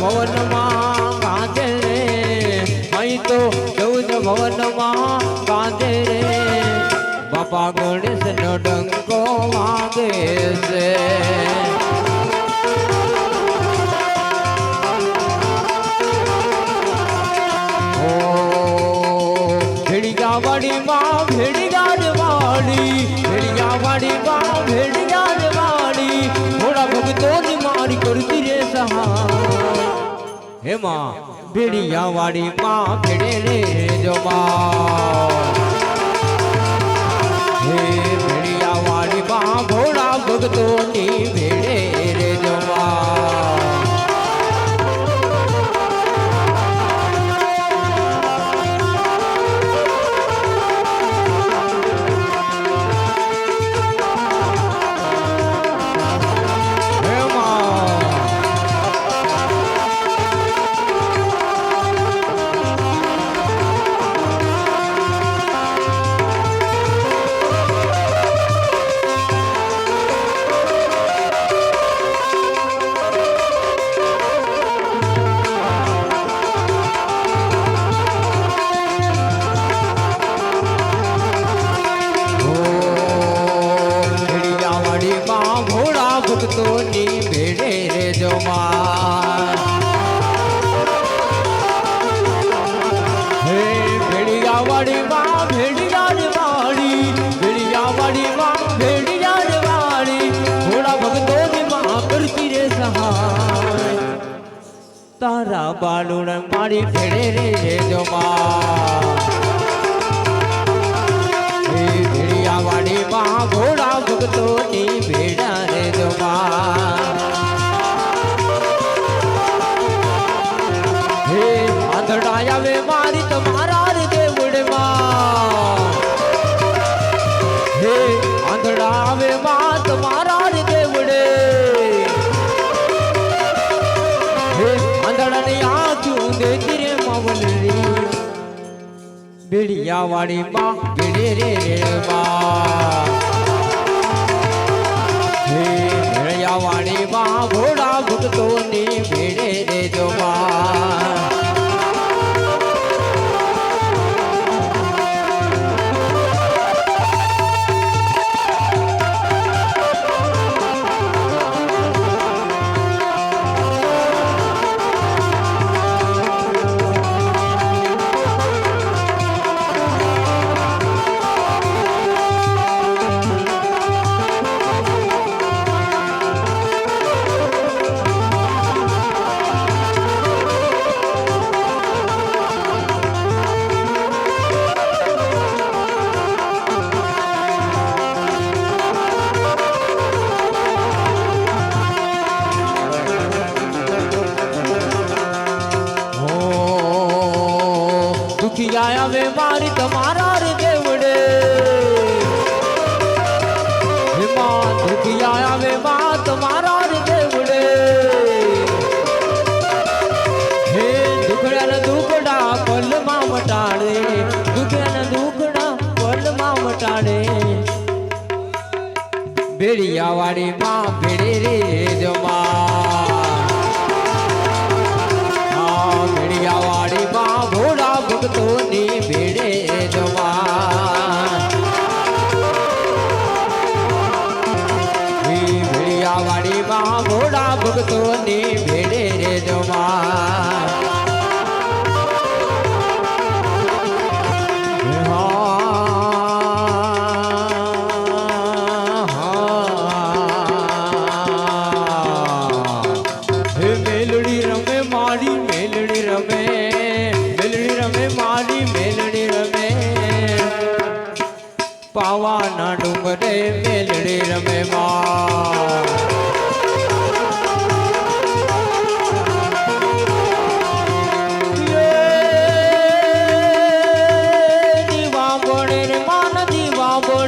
ભવનમાં કાંધે રે અહીં તો ચૌદ ભવનમાં કાંધે રે બાપા ગણેશ નો ડંકો વાગે છે. ઓ ભેડિયા વાડી ભેડિયા વાડી ભેડિયા વાડી થોડા ભક્તો ની મારી કરતી રે સહાય. હેમાં ભેડિયા વાડી માં ભેડે જમા. હે ભેડિયા વાડી માં ભોળા ભગતો ની ભેડે તારા બાલુણ મારી ભેડે રે જમાર હે ભેડિયાવાડી માં ઘોડા ભક્તોની ભેડા રે જો હે આંધળા આવે મારી બેડિયા વાળી બા બીડી રે રે માં મારી તમારા રે દેવડે માં તમારા હે દુખડા ને દુખડા પલમાં મટાડે. દુખડા ને દુખડા પલમાં મટાડે. બેડિયા વાળી માં રે જમા.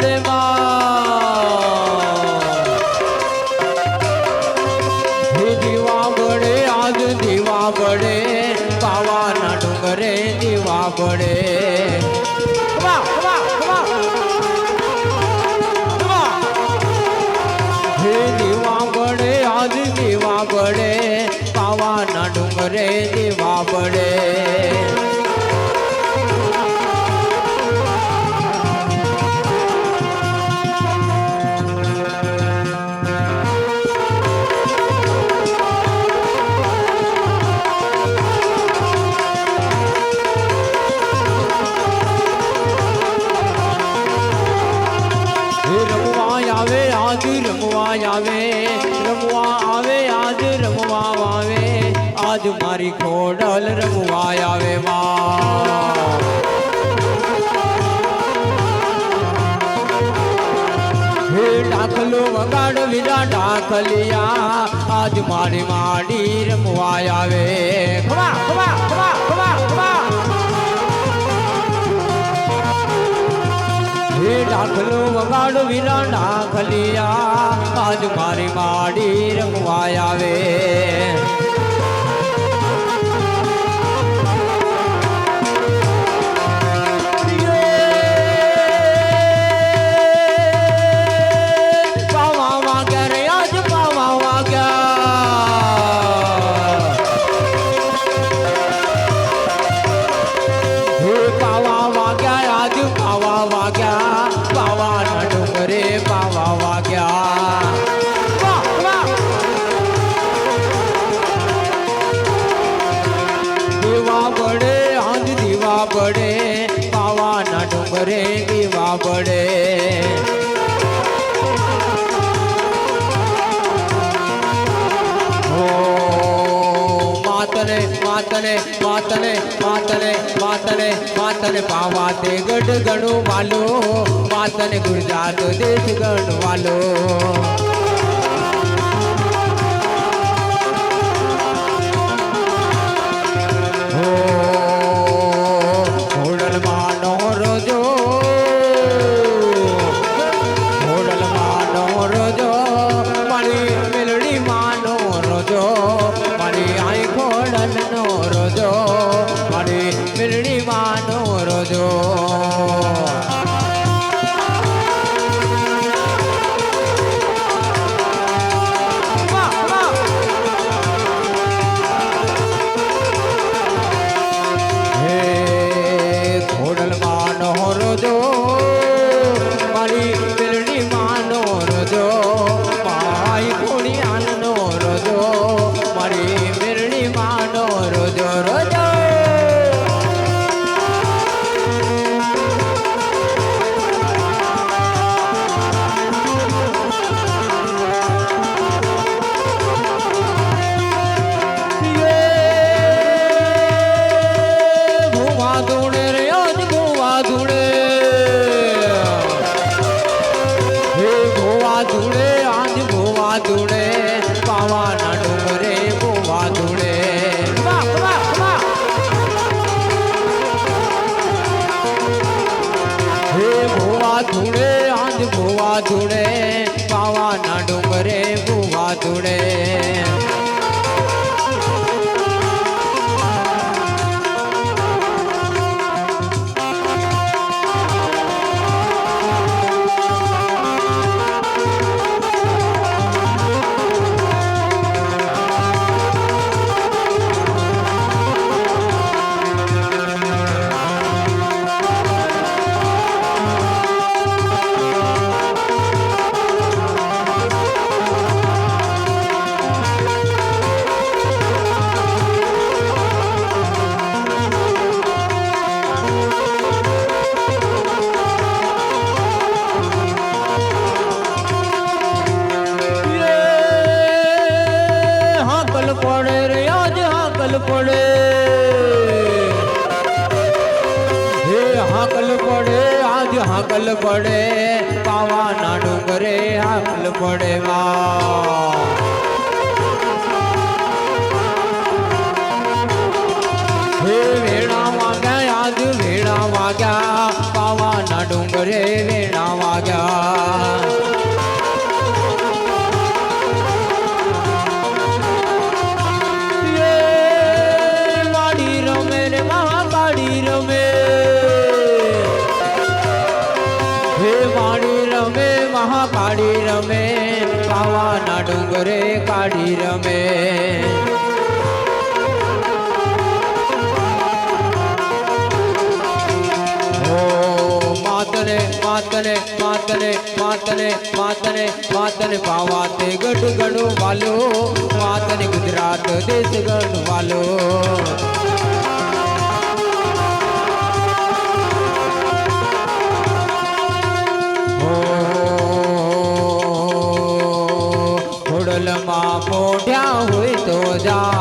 Lord, આજ મારી ખોડલ રમવા આવે માં. હે ડાકલો વગાડ વિના ડાકલિયા, આજ મારી માડી રમવા આવે. ખમા ખમા ખમા ખમા ખમા હે ડાકલો વગાડ વિના ડાકલિયા, આજ મારી માડી રમવા આવે. માતને માતને માતને માતને માતને માતને પાવા તે ગઢ ગણું વાલો માતને ગુજરાત દેશ ગણ વાલો હાકલ પડે આજ હાકલ પડે પાવાના ડુંગરે હાકલ પડે વા હે વેણા વાગ્યા આજ વેણા વાગ્યા પાવાના ડુંગરે વેણા વાગ્યા માતને પાવા તે ગઢ ગણો વાલો માતને ગુજરાત દેશ ગણ વાલો હોડલમાં પોઢ્યા હોય તો જાગજો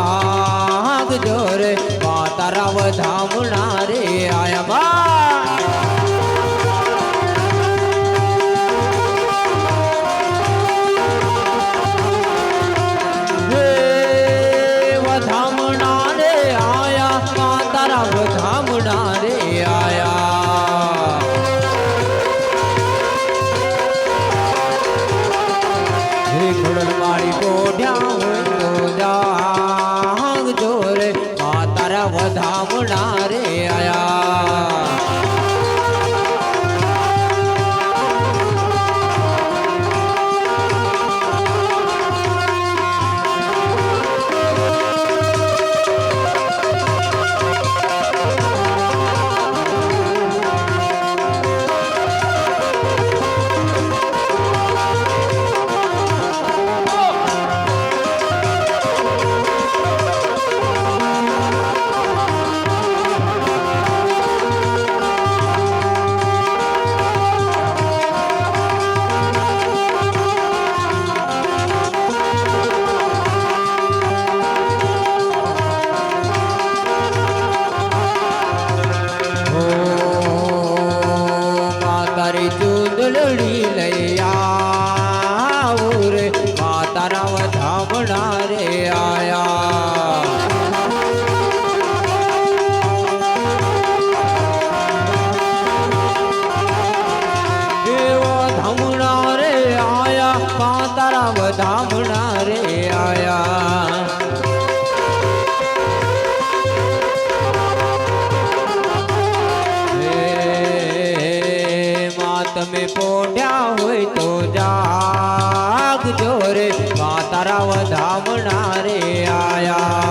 તમે પોઢ્યા હોય તો જાગ જોરે માતારા વધામણા રે આયા.